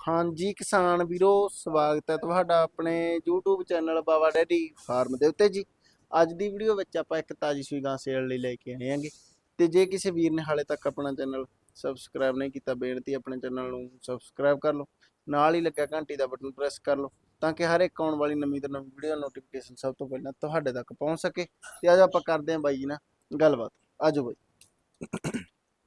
ਹਾਂਜੀ ਕਿਸਾਨ ਵੀਰੋ ਸਵਾਗਤ ਹੈ ਤੁਹਾਡਾ ਆਪਣੇ YouTube channel Bawa daddy farm ਦੇ ਉੱਤੇ ਜੀ। ਅੱਜ ਦੀ ਵੀਡੀਓ ਵਿੱਚ ਆਪਾਂ ਇੱਕ ਤਾਜੀ ਸੂਈ ਗਾਂ ਸੇਲ ਲਈ ਲੈ ਕੇ ਆਏ ਹਾਂਗੇ। ਤੇ ਜੇ ਕਿਸੇ ਵੀਰ ਨੇ ਹਾਲੇ ਤੱਕ ਆਪਣਾ ਚੈਨਲ ਸਬਸਕ੍ਰਾਈਬ ਨਹੀਂ ਕੀਤਾ ਬੇਨਤੀ ਆਪਣੇ ਚੈਨਲ ਨੂੰ ਸਬਸਕ੍ਰਾਈਬ ਕਰ ਲਓ। ਨਾਲ ਹੀ ਲੱਗਿਆ ਘੰਟੀ ਦਾ ਬਟਨ ਪ੍ਰੈਸ ਕਰ ਲਓ ਤਾਂ ਕਿ ਹਰ ਇੱਕ ਆਉਣ ਵਾਲੀ ਨਵੀਂ ਤੋਂ ਨਵੀਂ ਵੀਡੀਓ ਨੋਟੀਫਿਕੇਸ਼ਨ ਸਭ ਤੋਂ ਪਹਿਲਾਂ ਤੁਹਾਡੇ ਤੱਕ ਪਹੁੰਚ ਸਕੇ। ਤੇ ਅੱਜ ਆਪਾਂ ਕਰਦੇ ਹਾਂ ਬਾਈ ਜੀ ਨਾਲ ਗੱਲਬਾਤ। ਆਜੋ ਬਾਈ।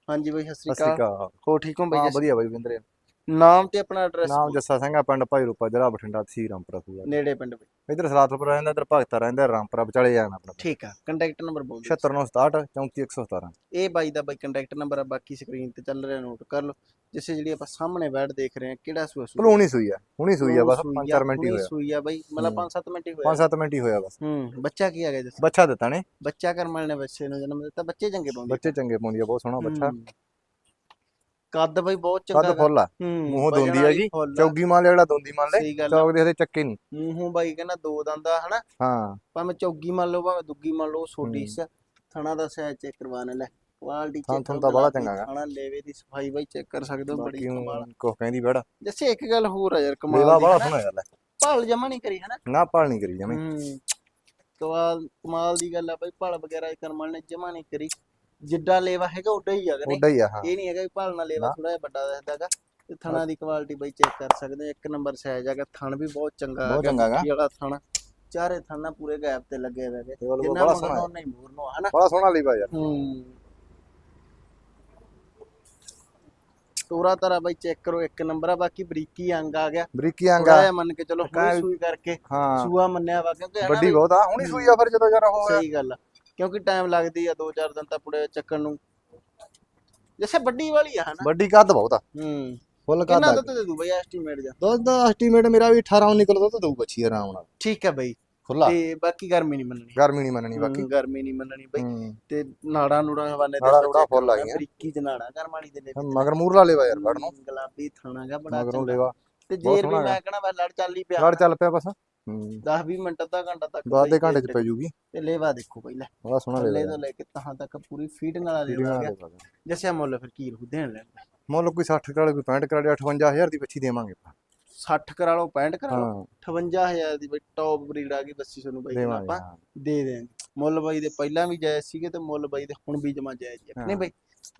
ਹਾਂਜੀ ਬਾਈ ਸਤਿ ਸ਼੍ਰੀ ਅਕਾਲ। ਹੋ ਠੀਕ ਹੋ ਬਾਈ ਜੀ? ਵਧੀਆ ਬਾਈ ਵਿੰਦਰੇ ਨਾਮ ਤੇ ਆਪਣਾ ਐਡਰੈਸ ਨਾਮ ਜੱਸਾ ਸਿੰਘ ਆ ਪਿੰਡ ਭਾਈ ਰੂਪਾ ਜ਼ਿਲ੍ਹਾ ਬਠਿੰਡਾ ਤਹਿਸੀਲ ਰਾਮਪੁਰਾ ਸੂਆ ਨੇੜੇ ਪਿੰਡ ਬਾਈ ਇਧਰ ਸਲਾਤਪੁਰ ਰਹਿੰਦਾ ਇਧਰ ਭਗਤਾ ਰਹਿੰਦਾ ਰਾਮਪੁਰਾ ਵਿਚਾਲੇ ਜਾਣਾ ਆਪਣਾ। ਠੀਕ ਆ ਕੰਟੈਕਟ ਨੰਬਰ ਬੋਲ ਦਿਓ। 76967 34117 ਇਹ ਬਾਈ ਦਾ ਬਾਈ ਕੰਟੈਕਟ ਨੰਬਰ ਆ ਬਾਕੀ ਸਕਰੀਨ ਤੇ ਚੱਲ ਰਿਹਾ ਨੋਟ ਕਰ ਲਓ। ਜਿਸੇ ਜਿਹੜੀ ਆਪਾਂ ਸਾਹਮਣੇ ਬੈਠ ਦੇਖ ਰਹੇ ਹਾਂ ਕਿਹੜਾ ਸੂਆ ਸੂਆ ਭਲੂਣੀ ਸੂਈ ਆ ਹੁਣੀ ਸੂਈ ਆ ਬਸ ਸੂਈ 5-4 ਮਿੰਟ ਹੀ ਹੋਇਆ। ਸੂਈ ਆ ਬਾਈ ਮਤਲਬ ਹੂੰ। 5-7 ਮਿੰਟ ਹੀ ਹੋਇਆ। 5-7 ਮਿੰਟ ਹੀ ਹੋਇਆ ਬਸ। ਹੂੰ ਬੱਚਾ ਕੀ ਆ ਗਿਆ ਜਿਸ ਬੱਚਾ ਦਿੱਤਾ ਨੇ। ਬੱਚਾ ਕਰਮ ਵਾਲੇ ਨੇ ਬੱਚੇ ਨੂੰ ਜਨਮ ਦਿੱਤਾ ਬੱਚੇ ਚੰਗੇ ਪਾਉਂਦੇ ਬੱਚੇ ਚੰਗੇ ਪਾਉਂਦੀ ਆ ਬਹੁਤ ਸੋਹਣਾ ਬੱਚਾ। ਕੱਦ ਬਾਈ ਬਹੁਤ ਚੰਗਾ ਕੱਦ ਫੁੱਲ ਆ। ਹੂੰ ਮੂੰਹੋਂ ਦੋਂਦੀ ਆ। ਚੌਗੀ ਮਾਲ ਜਿਹੜਾ ਦੋਂਦੀ ਮੰਨ ਲੈ। ਚੌਕ ਦੇ ਹਦੇ ਚੱਕੇ ਨਹੀਂ ਮੂੰਹੋਂ ਬਾਈ ਕਹਿੰਦਾ ਦੋ ਦੰਦਾ ਹਨਾ? ਹਾਂ। ਭਾਵੇਂ ਚੌਗੀ ਮੰਨ ਲਓ ਭਾਵੇਂ ਦੁੱਗੀ ਮੰਨ ਲਓ ਛੋਟੀ ਹੂੰ। ਸ। ਥਣਾ ਦਾ ਸਾਈਜ਼ ਚੈੱਕ ਕਰਵਾਣਾ ਲੈ। ਕੁਆਲਿਟੀ ਚੈੱਕ ਥੁਣ ਤਾਂ ਬੜਾ ਚੰਗਾ। ਥਣਾ ਲੇਵੇ ਦੀ ਸਫ਼ਾਈ ਬਾਈ ਚੈੱਕ ਕਰ ਸਕਦੇ ਹੋ ਬੜੀ ਕਮਾਲ ਕੁਛ ਕਹਿੰਦੀ ਬੜਾ ਜੱਸੇ ਇੱਕ ਗੱਲ ਹੋਰ ਆ ਯਾਰ ਕਮਾਲ ਦੀ ਬੜਾ। ਸੋਹਣਾ ਗੱਲ ਹੈ ਭਾਲ ਜਮਾ ਨਹੀਂ ਕਰੀ ਹਨਾ? ਨਾ ਭਾਲ ਨਹੀਂ ਕਰੀ ਜਮੇ ਹੂੰ। ਕਮਾਲ ਕਮਾਲ ਦੀ ਗੱਲ ਆ ਬਈ ਭਾਲ ਵਗੈਰਾ ਕਰਮਲ ਨੇ ਜਮਾ ਨਹੀਂ ਕਰੀ। ਜਿੱਡਾ ਲੇਵਾ ਹੈਗਾ ਉੱਡਾ ਹੀ ਹੈਗਾ ਨਹੀਂ ਉੱਡਾ ਹੀ ਆ ਹਾਂ। ਇਹ ਨਹੀਂ ਹੈਗਾ ਵੀ ਭਾਲਣਾ ਲੇਵਾ ਨਾ। ਥੋੜਾ ਜਿਹਾ ਵੱਡਾ ਦਿਖਦਾਗਾ ਤੇ ਥਣਾ ਦੀ ਕੁਆਲਿਟੀ ਬਈ ਚੈੱਕ ਕਰ ਸਕਦੇ ਹੋ ਇੱਕ ਨੰਬਰ ਸਾਈਜ਼ ਹੈਗਾ ਥਣ ਵੀ ਬਹੁਤ ਚੰਗਾ ਬਹੁਤ ਹੈਗਾ, ਚੰਗਾ ਗਾ। ਬਾਕੀ ਵਾਲਾ ਥਣ। ਚਾਰੇ ਥਣਾ ਪੂਰੇ ਗੈਪ ਤੇ ਲੱਗੇ ਹੋਏ ਹੈਗੇ। ਉਹ ਜਿੰਨਾ ਬੜਾ ਮੰਗਣਾ ਸੋਹਣਾ ਉਹਨਾਂ ਹੀ ਮੂਰ ਨੂੰ ਹਨਾ? ਬੜਾ ਸੋਹਣਾ ਲੀਵਾ ਯਾਰ। ਹੂੰ। ਤੋਰਾ ਤਰਾ ਬਈ ਚੈੱਕ ਕਰੋ ਇੱਕ ਨੰਬਰ ਆ ਬਾਕੀ ਬਰੀਕੀ ਅੰਗ ਆ ਗਿਆ। ਬਰੀਕੀ ਆਂਗਾ ਜਿਹਾ ਮੰਨ ਕੇ ਚਲੋ ਹੁਣੀ ਸੂਈ ਕਰਕੇ ਹਾਂ। ਸੂਆ ਮੰਨਿਆ ਵਾ ਕਿਉਂਕਿ ਵੱਡੀ ਬਹੁਤ ਆ। ਹੁਣੀ ਸੂਈ ਆ ਫਿਰ ਜਦੋਂ ਜਰਾ ਹੋਇਆ ਸਹੀ ਗੱਲ ਆ। ਕਿਉਂਕਿ ਟਾਈਮ ਲੱਗਦੀ ਆ 2-4 ਦਿਨ ਤਾਂ ਪੁੜੇ ਚੱਕਣ ਨੂੰ। ਜਿਵੇਂ ਵੱਡੀ ਵਾਲੀ ਆ ਹਨਾ? ਵੱਡੀ ਕੱਦ ਬਹੁਤ ਆ। ਹੂੰ। ਫੁੱਲ ਕਿੰਨਾ ਕੱਦ ਦੁੱਧ ਦੇ ਦੂ ਬਈ ਐਸਟੀਮੇਟ ਜਾ ਦੁੱਧ ਦਾ ਐਸਟੀਮੇਟ ਮੇਰਾ ਵੀ 18 19 ਕਿਲੋ ਦੁੱਧ ਦਊ ਬੱਚੀ ਆਰਾਮ ਨਾਲ। ਠੀਕ ਹੈ ਬਈ। ਖੁੱਲਾ ਤੇ ਬਾਕੀ ਗਰਮੀ ਨਹੀਂ ਮੰਨਣੀ। ਗਰਮੀ ਨਹੀਂ ਮੰਨਣੀ ਬਾਕੀ। ਗਰਮੀ ਨਹੀਂ ਮੰਨਣੀ ਬਈ। ਹੂੰ। ਤੇ ਨਾੜਾ ਨੂੜਾ ਹਵਾਲੇ ਨਾੜਾਂ ਨੂੜਾਂ ਫੁੱਲ ਆ ਗਈਆਂ। ਬਰੀਕੀ ਚ ਨਾੜਾ ਗਰਮਾਲੀ ਦੇ ਲੈ ਮਗਰ ਮੂਰਲਾ ਲੈਵਾ ਯਾਰ ਵੜ ਨੂੰ। ਗੁਲਾਬੀ ਥਾਣਾਗਾ ਬੜਾ ਮਗਰੋਂ ਚੰਗਾ। ਲੈਵਾ। ਤੇ ਬਹੁਤ ਜੇਰ ਵੀ ਸੋਹਣਾ ਮੈਂ ਕਹਣਾ ਬਸ ਲੜ ਚੱਲ ਹੀ ਪਿਆ। ਲੜ ਚੱਲ ਪਿਆ ਬਸ। ਹੂੰ। 10 20 ਮਿੰਟ ਅੱਧਾ ਘੰਟਾ ਤੱਕ ਬਾਅਦ ਦੇ ਬਈ ਘੰਟੇ ਚ ਪੈ ਜੂਗੀ। ਤੇ ਲੇਵਾ ਦੇਖੋ ਪਹਿਲਾਂ। ਬੜਾ ਸੋਹਣਾ ਥੱਲੇ ਲੈਵਾ ਤੋਂ ਲੈ ਕੇ ਤਹਾਂ ਤੱਕ ਪੂਰੀ ਫੀਡਿੰਗ ਵਾਲਾ ਲੇਵਾ ਗਿਆ ਜੱਸਿਆ ਮੁੱਲ ਫਿਰ ਕੀ ਰਹੂ ਦੇਣ ਲੈ ਮੁੱਲ ਕੋਈ 60 ਕਰਾਲੇ ਕੋਈ 65 ਕਰਾਲੇ 58000 ਦੀ ਬੱਚੀ ਦੇਵਾਂਗੇ ਆਪਾਂ। 60 ਕਰਾ ਲਓ 65 ਕਰਾ ਲਓ। ਹਾਂ। 58000 ਦੀ ਬਈ ਟੌਪ ਬਰੀਡ ਆ ਗਈ ਬੱਸੀ ਤੁਹਾਨੂੰ ਬਾਈ ਆਪਾਂ। ਦੇ ਦੇਾਂਗੇ। ਮੁੱਲ ਬਾਈ ਦੇ ਪਹਿਲਾਂ ਵੀ ਜਾਇਜ਼ ਸੀਗੇ ਤੇ ਮੁੱਲ ਬਾਈ ਦੇ ਹੁਣ ਵੀ ਜਮਾ ਜਾਇਜ਼ ਹੀ ਨਹੀਂ। ਬਾਈ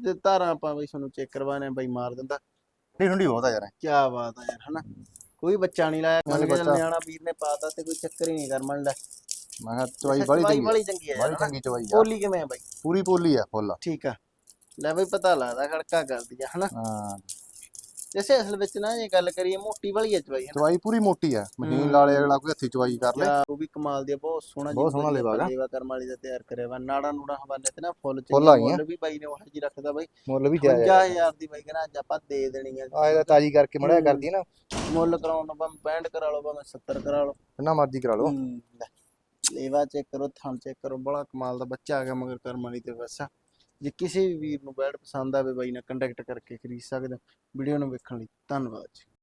ਤੇ ਧਾਰਾਂ ਆਪਾਂ ਬਾਈ ਤੁਹਾਨੂੰ ਚੈੱਕ ਕਰਵਾਣੇ ਬਾਈ ਮਾਰ ਦਿੰਦਾ। ਠੰਡੀ ਠੰਡੀ ਬਹੁਤ ਆ ਯਾਰ। ਕੀ ਬਾਤ ਆ ਯਾਰ ਹਨਾ? ਕੋਈ ਬੱਚਾ ਨਹੀਂ ਲਾਇਆ। ਕੋਈ ਬੱਚਾ। ਨਿਆਣਾ ਵੀਰ ਨੇ ਪਾਤਾ ਤੇ ਕੋਈ ਚੱਕਰ ਹੀ ਨਹੀਂ ਕਰਮਣ ਲੈ। ਮੈਂ ਕਿਹਾ ਚਵਾਈ ਬੜੀ ਚੰਗੀ ਆ। ਬੜੀ ਚੰਗੀ ਚਵਾਈ ਆ। ਬੋਲੀ ਕਿਵੇਂ ਆ ਬਾਈ? ਪੂਰੀ ਪੋਲੀ ਆ ਫੁੱਲ। ਠੀਕ ਆ। ਲੈ ਬਈ ਪਤਾ ਲੱਗਦਾ ਖੜਕਾ ਕਰਦੀ ਆ ਹਨਾ? ਹਾਂ। ਜੈਸੇ ਅਸਲ ਵਿੱਚ ਨਾ ਜੇ ਗੱਲ ਕਰੀਏ ਮੋਟੀ ਵਾਲੀ ਆ ਚਵਾਈ ਹਨਾ। ਚਵਾਈ ਪੂਰੀ ਮੋਟੀ ਆ। ਮਸ਼ੀਨ ਹੂੰ। ਲਾਲੇ ਅਗਲਾ ਕੋਈ ਹੱਥੀ ਚਵਾਈ ਕਰ ਲੈ। ਉਹ ਵੀ ਕਮਾਲ ਦੀ ਆ ਬਹੁਤ ਸੋਹਣਾ ਬਹੁਤ ਸੋਹਣਾ ਲੇਵਾ ਹੈਗਾ। ਲੇਵਾ ਕਰਮ ਵਾਲੀ ਦਾ ਤਿਆਰ ਕਰਿਆ ਵਾ। ਨਾੜਾ ਨੂੜਾ ਹਵਾਲੇ ਤੇ ਨਾ ਫੁੱਲ ਗਈਆਂ। ਮੁੱਲ ਵੀ ਬਾਈ ਨੇ ਉਹ ਜੀ ਰੱਖਦਾ ਬਾਈ। ਮੁੱਲ ਵੀ ਜਾਇਜ਼ 50000 ਦੀ ਬਾਈ ਕਹਿੰਦਾ ਅੱਜ ਆਪਾਂ ਦੇ ਦੇਣੀ ਆ। ਆ ਇਹਦਾ ਤਾਜੀ ਕਰਕੇ ਮੜਿਆ ਹੂੰ। ਕਰਦੀ ਨਾ। ਮੁੱਲ ਕਰਾਉਣ ਨੂੰ ਭਾਵੇਂ 65 ਕਰਾ ਲਓ ਭਾਵੇਂ 70 ਕਰਾ ਲਓ। ਜਿੰਨਾ ਮਰਜ਼ੀ ਕਰਾ ਲਓ। ਹੂੰ। ਲੇਵਾ ਚੈੱਕ ਕਰੋ ਥਣ ਚੈੱਕ ਕਰੋ। ਬੜਾ ਕਮਾਲ ਦਾ ਬੱਚਾ ਆ ਗਿਆ ਮਗਰ ਕਰਮ ਵਾਲੀ ਤੇ ਵਸਾ ਜੇ ਕਿਸੇ ਵੀ ਵੀਰ ਨੂੰ ਬੈਡ ਪਸੰਦ ਆਵੇ ਬਾਈ ਨਾਲ ਕੰਟੈਕਟ ਕਰਕੇ ਖਰੀਦ ਸਕਦੇ ਹੋ, ਵੀਡੀਓ ਨੂੰ ਵੇਖਣ ਲਈ ਧੰਨਵਾਦ ਜੀ।